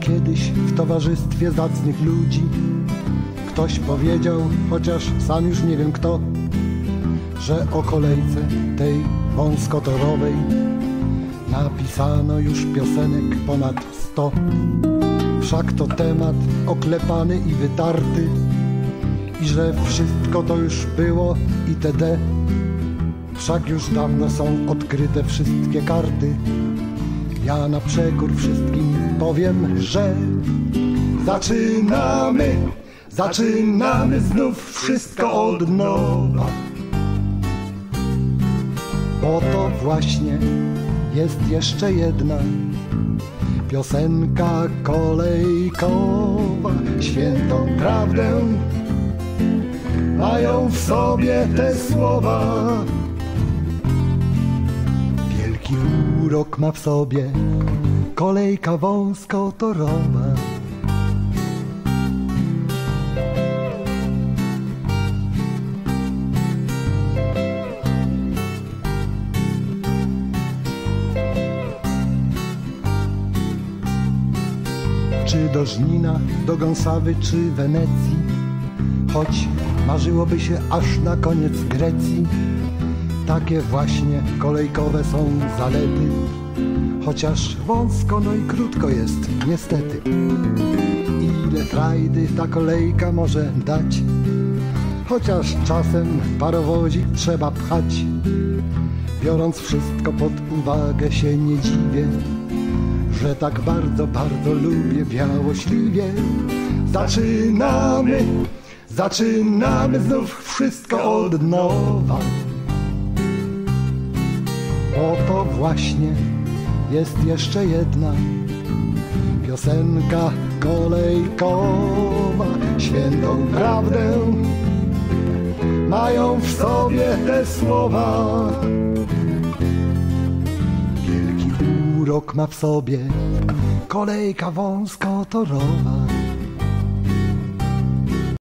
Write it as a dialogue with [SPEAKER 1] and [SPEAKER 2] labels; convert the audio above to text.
[SPEAKER 1] kiedyś w towarzystwie zacnych ludzi. Ktoś powiedział, chociaż sam już nie wiem kto, że o kolejce tej wąskotorowej napisano już piosenek ponad sto. Wszak to temat oklepany i wytarty i że wszystko to już było itd. Wszak już dawno są odkryte wszystkie karty. Ja na przekór wszystkim powiem, że zaczynamy, zaczynamy znów wszystko od nowa. Bo to właśnie jest jeszcze jedna piosenka kolejkowa, świętą prawdę mają w sobie te słowa. Wielki urok ma w sobie kolejka wąskotorowa. Czy do Żnina, do Gąsawy, czy Wenecji, choć marzyłoby się aż na koniec Grecji. Takie właśnie kolejkowe są zalety, chociaż wąsko, no i krótko jest, niestety. Ile frajdy ta kolejka może dać, chociaż czasem parowozik trzeba pchać. Biorąc wszystko pod uwagę się nie dziwię, że tak bardzo, bardzo lubię białośliwie. Zaczynamy, zaczynamy znów wszystko od nowa. Bo to właśnie jest jeszcze jedna piosenka kolejkowa, świętą prawdę mają w sobie te słowa. Wielki urok ma w sobie kolejka wąskotorowa.